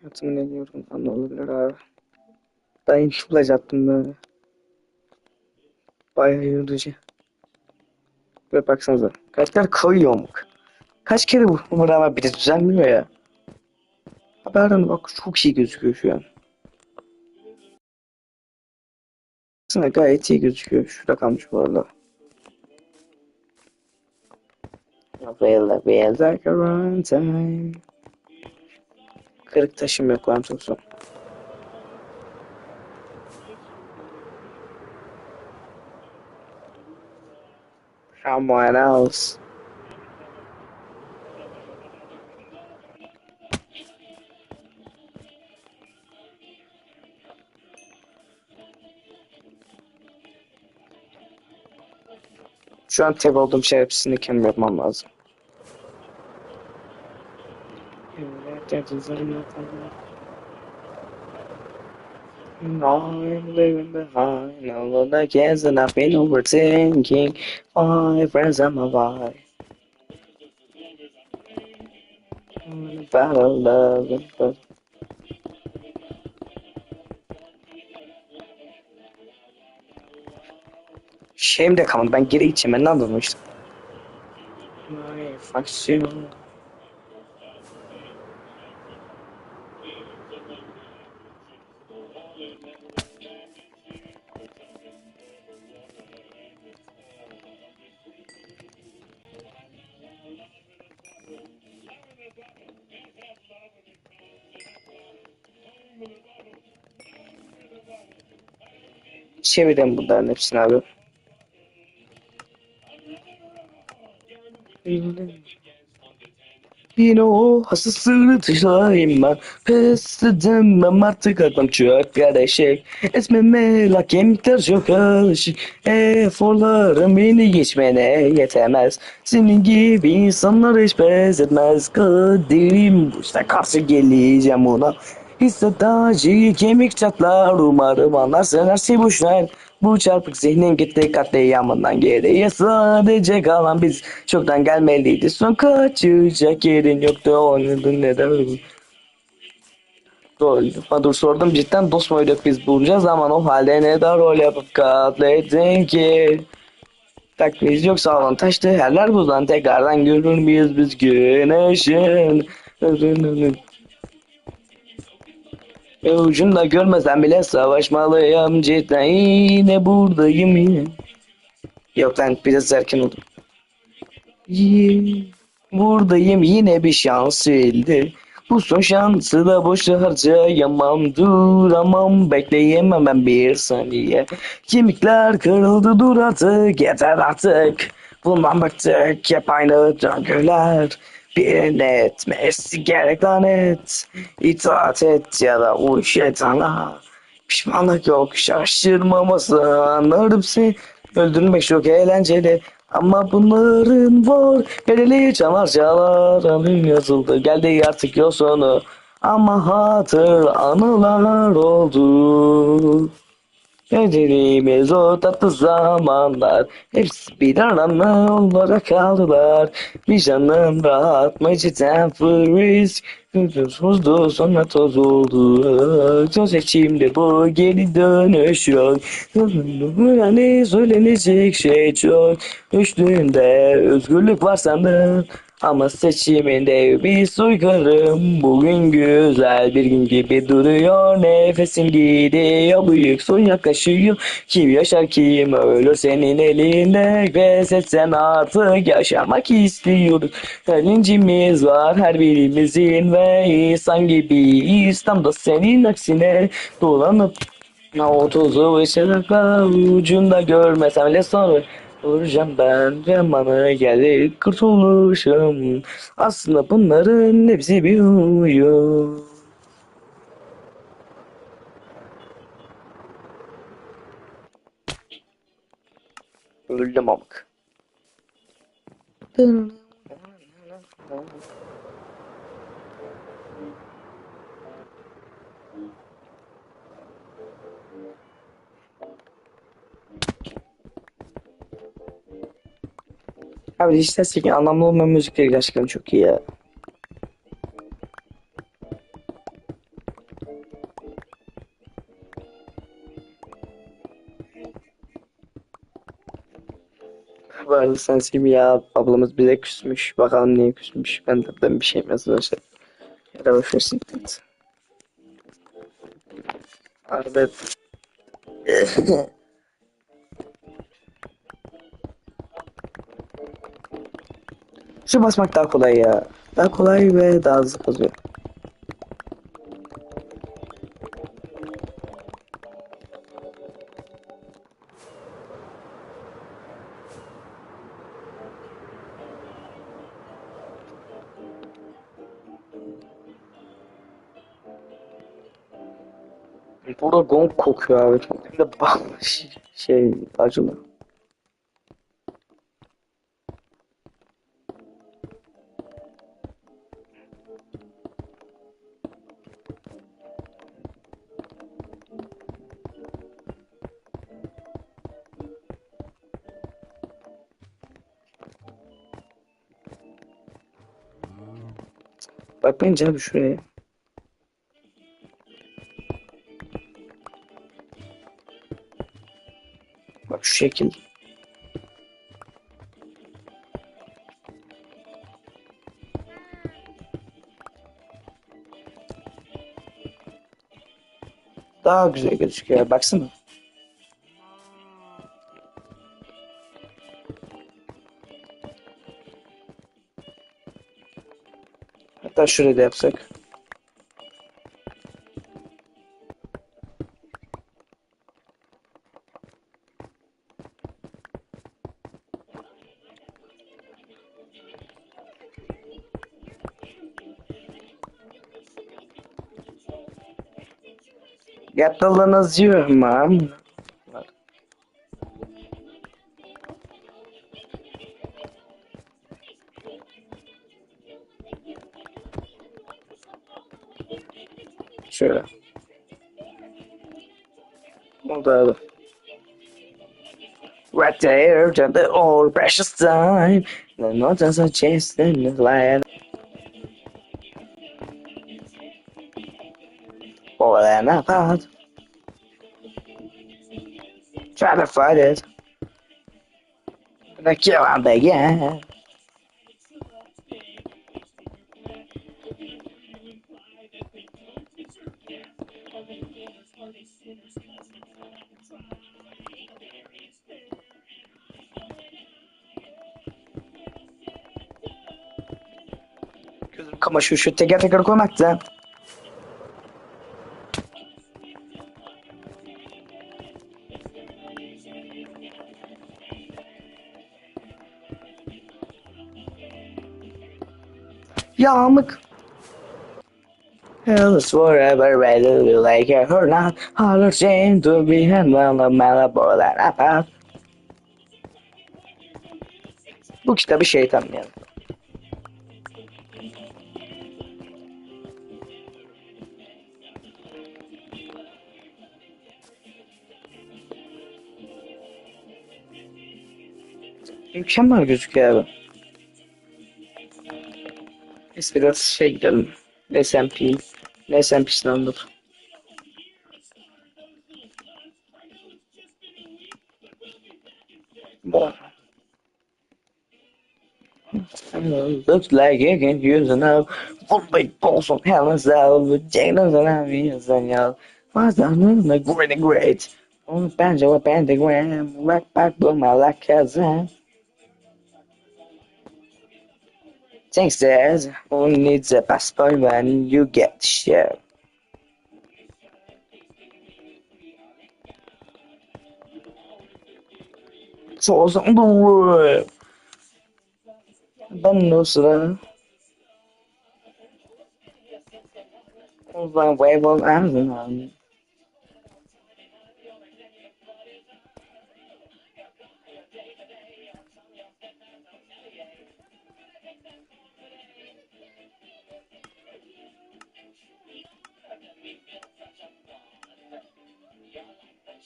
Hayatımın en yorgun anı olabilir abi. Dayın çıplacaktım böyle. Bayağı yorucu. Ve baksanıza. Kaç kere kayıyorum. Kaç kere bu rağmen bir de düzenliyor ya. Haberden bak çok iyi gözüküyor şu an. Aslında gayet iyi gözüküyor. Şurada kalmış bu arada. Well, well, like a run time. Kırık taşım yok lan zor. Someone else. Şu an tek olduğum hepsini kendim yapmam lazım. I'm leaving behind all of the kids and I've been overthinking my friends and my wife. Battle love and love. Şeyim de kalmadı. Ben geri gideceğim. Ben ne anladım işte. My faction. Çevireyim bunların hepsini abi. Yine o hasısını dışlayayım ben. Pes edemem artık adam çok karışık Esmeme la kemikler çok alışık Eforlarım beni geçmene yetemez. Senin gibi insanlar hiç pes etmez. Kaderim işte karşı geleceğim ona. Hissedacı kemik çatlar umarım anlarsın her şey boşuna bu çarpık zihnin gitti katliamından geriye sadece kalan biz. Çoktan gelmeliydi. Son kaçacak yerin yoktu. Oynadın neden Rol. Dur sordum. Cidden dost muyduk biz? Bunca zaman o halde neden rol yapıp katledin ki? Takviz yok sağlam taştı herler buzdan tekrardan görür müyüz biz güneşin e, Ucunda görmesem bile savaşmalıyım cidden yine buradayım yine. Yok lan biraz erken oldu. Buradayım yine bir şans elde. Bu son şansı da boşa harcayamam duramam bekleyemem ben bir saniye. Kemikler kırıldı dur artık yeter artık. Bundan bıktık hep aynı döngüler. Bir etmesi gerek lanet. İtaat et ya da uy şeytana. Pişmanlık yok şaşırmaması anlarım seni. Öldürmek çok eğlenceli. Ama bunların var bedeli çalar çalar anın yazıldı geldi artık yol sonu ama hatır anılar oldu. Geceliğimiz o tatlı zamanlar. Hepsi bir arana olarak kaldılar. Bir canım rahat cidden risk Tuzdu sonra toz oldu Söz içimde bu geri dönüş yok. Yani söylenecek şey çok. Düştüğünde özgürlük var sandım ama seçiminde bir soygarım Bugün güzel bir gün gibi duruyor. Nefesim gidiyor. Büyük son yaklaşıyor. Kim yaşar kim ölür senin elinde? Pes etsen artık yaşamak istiyoruz Her var her birimizin Ve insan gibiyiz. Tam da senin aksine Dolanıp Otuzu ve şaraka ucunda görmesem bile sonra Vuracağım ben zamanı geldi kurtuluşum Aslında bunların hepsi bir oyun Öldüm amık Abi dijital sekin anlamlı olmayan müzikleri gerçekten çok iyi ya. Arada sensim ya ablamız bize küsmüş. Bakalım niye küsmüş. Ben de bir şey yazmışım. Ya da boşversin. Arada Şu basmak daha kolay ya. Daha kolay ve daha hızlı kazıyor. Burada gong kokuyor abi. Hem de bak şey acılı. Bak bence abi şuraya. Bak şu şekil. Daha güzel gözüküyor. Baksana. Hatta şuraya da yapsak. Yaptığınız yiyor mu? Şöyle. Abi. Right there to the old precious time. The mountains are chasing the land. More than I thought. Try to fight it. I kill on the yeah. Kamaşıyor şu teker teker koymakta. Yamık. Hell is forever to like a her not Holler seem to be handling the malabor that I found. Bu kitabı şeytan yani. Mükemmel gözüküyor abi. Biz biraz şey gidelim. SMP. SMP sınavıdır. Bu. Looks like you can use enough. One big balls from hell and cell. But Jane doesn't have ears and yell. Why's that like great and great? On the banjo, a pentagram. Right back, boom, my like Kazan. Thanks, Dad. Only needs a passport when you get the show. So was on the road. Ben de o sıra o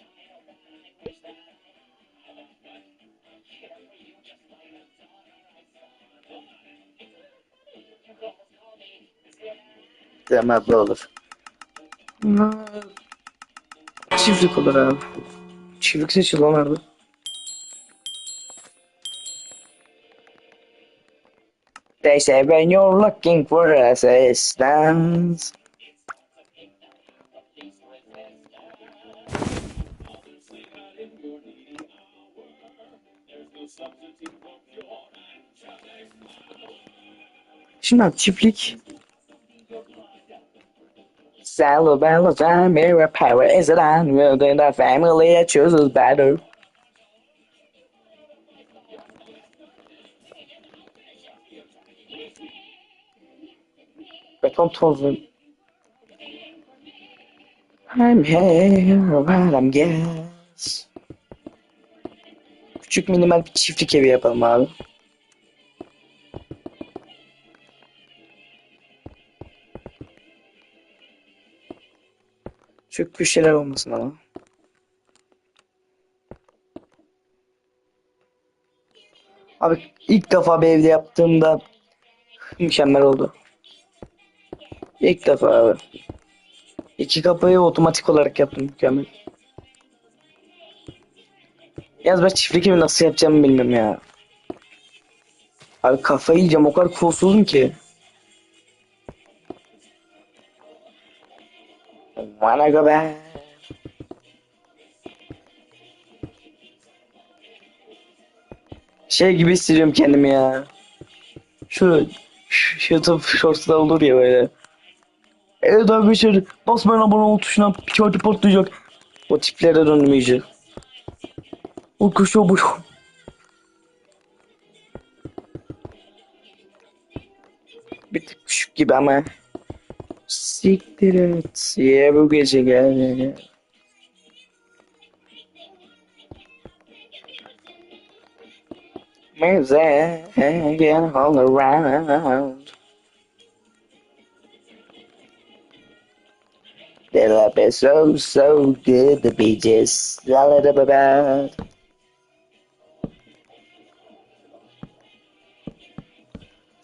Amazon Demez olur. Çiftlik olur abi. Çiftlik seçil lan abi. They say when you're looking for assistance. Şimdi abi çiftlik. Salo bello family power is it on within the family chooses better. Beton tozu. I'm here but I'm yes. Küçük minimal bir çiftlik evi yapalım abi. Çok bir şeyler olmasın ama. Abi ilk defa bir evde yaptığımda mükemmel oldu. İlk defa abi. İki kapıyı otomatik olarak yaptım mükemmel. Yalnız ben çiftlik evi nasıl yapacağımı bilmiyorum ya. Abi kafayı yiyeceğim o kadar kolsuzum ki. Wanna go back. Şey gibi hissediyorum kendimi ya. Şu, şu YouTube Shorts'ta olur ya böyle. Evet arkadaşlar basmayın abone ol tuşuna çarpı patlayacak. O tiplere döndüm. O kuşu bu. Bir tık küçük gibi ama. Siktir et. Ye bu gece gel gel hanging all around. They love it so, so good to be just a little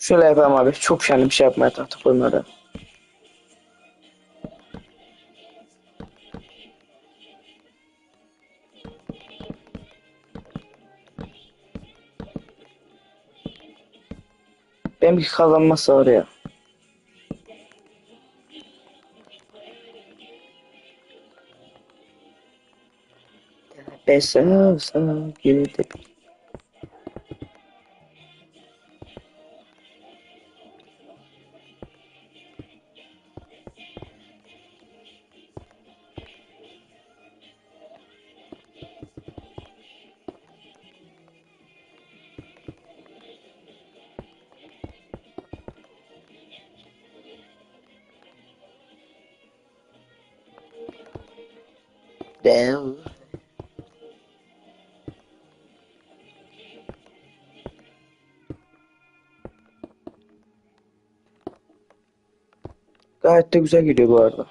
Şöyle yapalım abi. Çok şenli bir şey yapmaya tahta koymadan. Benimki kazanmazsa oraya. So, so good Gayet de güzel gidiyor bu arada.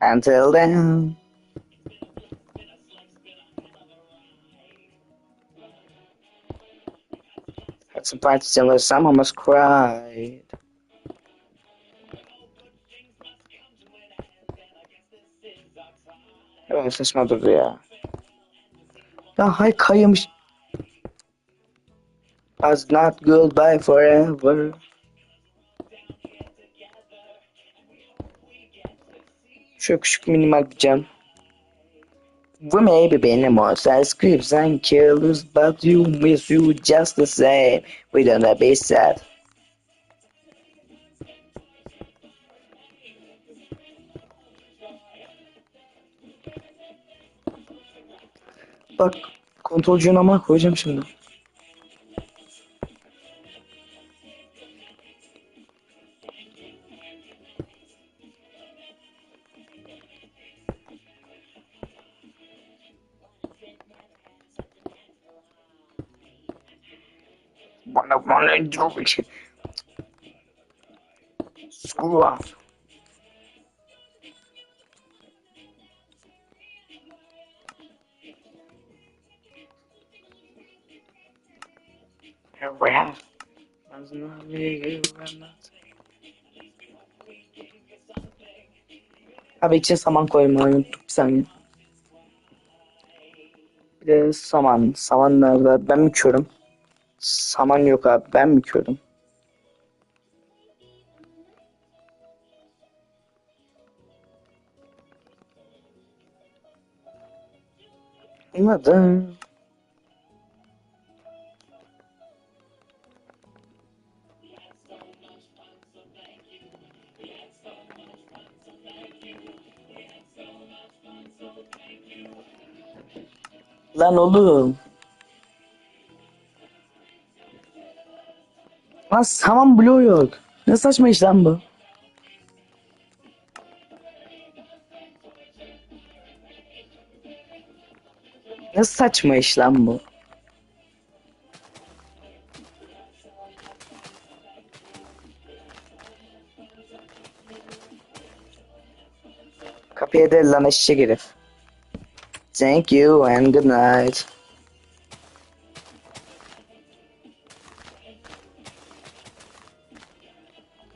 Until then. Had some fights till some almost cried. Evet saçma durdu ya. Ya hay kaymış. Was not goodbye forever. Şu küçük minimal bir cam. We may be being more scripts and killers, but you miss you just the same. We don't be sad. Bak kontrolcüğün ama koyacağım şimdi. Bana bana çok şey. Screw Abi içine saman koymayı unuttuk saniye. Bir de saman. Saman nerede? Ben mi körüm? Saman yok abi. Ben mi körüm? Anladım. Lan oğlum. Lan saman bloğu yok. Ne saçma iş lan bu? Ne saçma iş lan bu? Kapıya del lan eşek herif. Thank you and good night.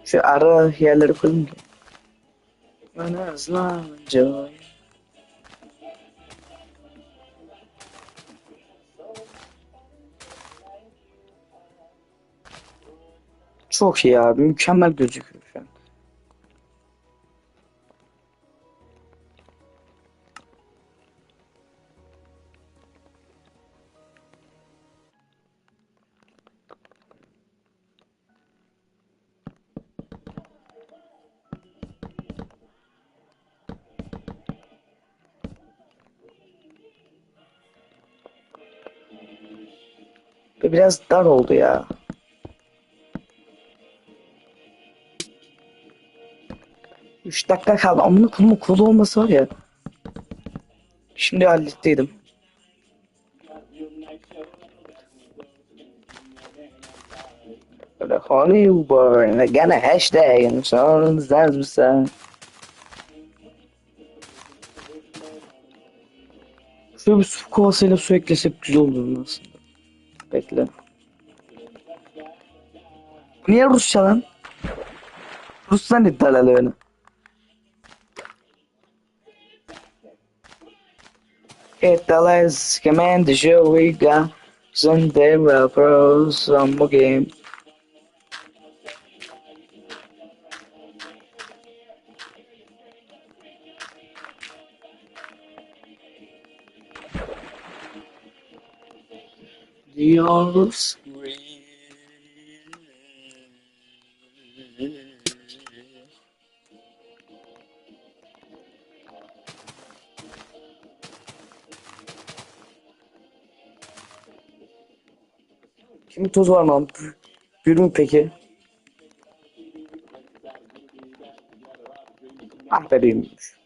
Şu ara yerleri koyayım ki. Bana hızlanca. Çok iyi abi. Mükemmel gözüküyor şu an. Biraz dar oldu ya. Üç dakika kaldı. Amına kolumun kolu olması var ya. Şimdi hallettiydim. Böyle Hollywood, gene hashtag, sonra mısın? Şöyle bir su kovasıyla su eklesek güzel olur aslında. Bekle. Niye Rusça lan? Rus zannetti herhalde beni. It allows command the show we got Sunday well pros some more game. Dios Şimdi toz var mı? Büyür mü peki? Ah be büyümüş.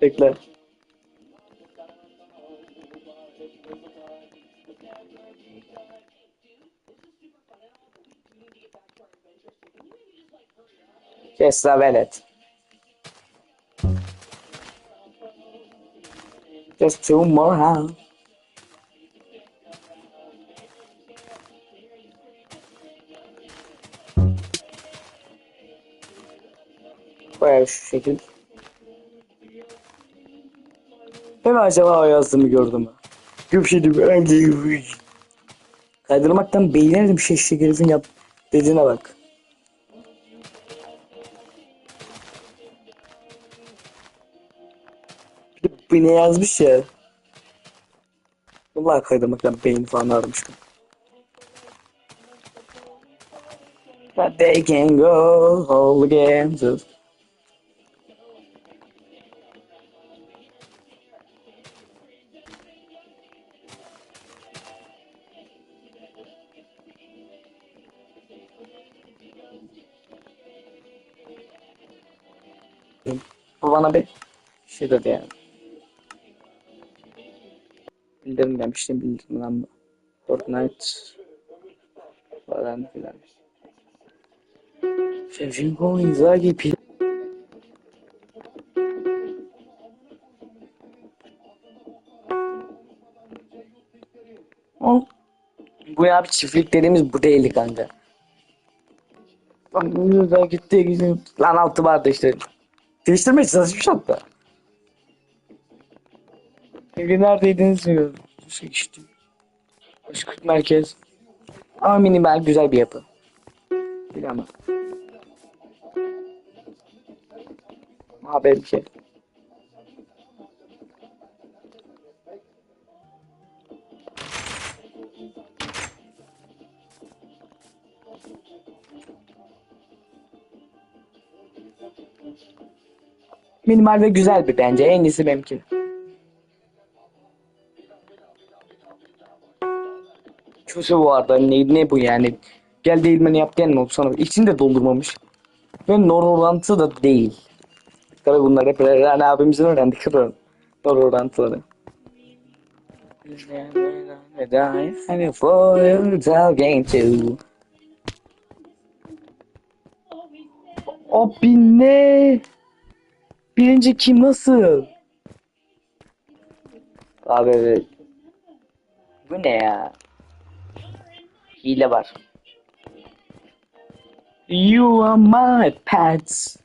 Bekle. Velet. Just two more hands. Şu şekil. Acaba o yazdığımı gördüm mü? Gümüşedim ben Kaydırmaktan beğenirdim şey şekerifin yap dediğine bak. Bir bu ne yazmış ya. Vallahi kaydırmaktan beyin falan aramıştım. But they can go all again. Bu bana bir şey dedi yani. Bildirim demiştim bildirim lan bu. Fortnite falan filan. Shevchenko Inzaghi pil bu ya bir çiftlik dediğimiz bu değildi kanka. Lan gitti. Lan altı vardı işte. Değiştirmeye çalışmış hatta. Peki neredeydiniz diyor. Şey işte. Başkurt merkez. Ama minimal güzel bir yapı. Bir ama. Ha belki. Minimal ve güzel bir bence. En iyisi benimki. Kötü bu arada. Ne, ne bu yani? Gel değirmeni yap diyen mi sana? İçini de doldurmamış. Ve nor orantısı da değil. Tabi bunlar hep Rani abimizin öğrendik. Nor orantıları. Abi ne? Birinci kim nasıl? Abi bu ne ya? Hile var. You are my pets.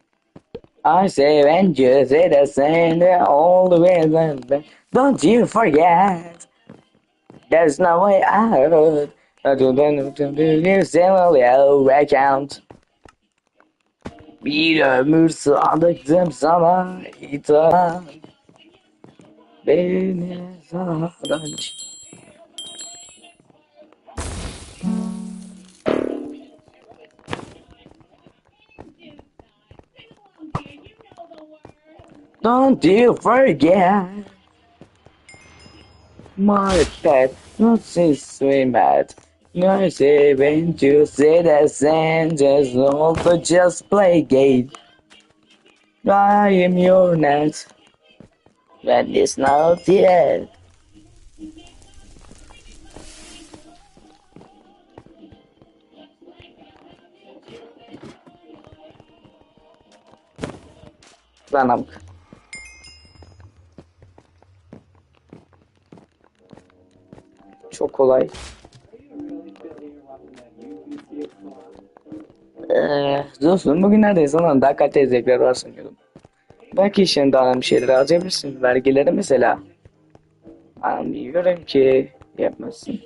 I say and you say the same all the way then. Don't you forget. There's no way out. Other than to do you still account. Bir ömür sağlıktım sana itaat. Beni sağdan. Don't you forget my pet, not since we met. Say when you say that same, just also just play game. I am your net. When it's not yet. Lan. Çok kolay. Dostum bugün neredeyiz lan? Daha kaliteli zevkler var sanıyordum. Belki işin daha bir şeyler harcayabilirsin. Vergileri mesela. Anlıyorum ki yapmasın.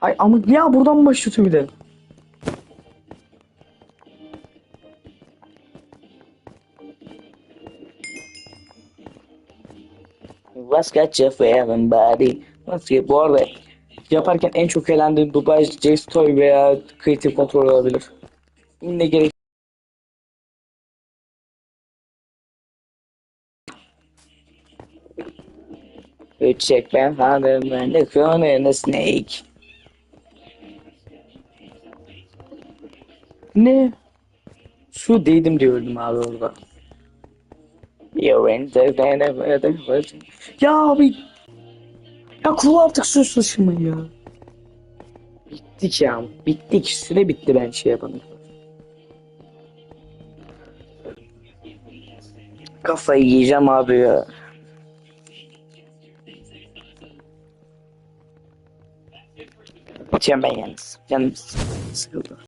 Ay ama ya buradan başlatıyor bir de. What's got you feeling buddy? What's get arada yaparken en çok eğlendiğim dublaj Jace Toy veya Creative Control olabilir. Ne gerek check man, the cone and the snake. Ne? Su değdim diyordum abi orada. You went the kind of Ya abi. Ya kul artık su taşıma ya. Bittik ya. Bittik. Süre bitti ben şey yapana kadar. Kafayı yiyeceğim abi ya. Gideceğim ben yalnız. Canım sıkıldı.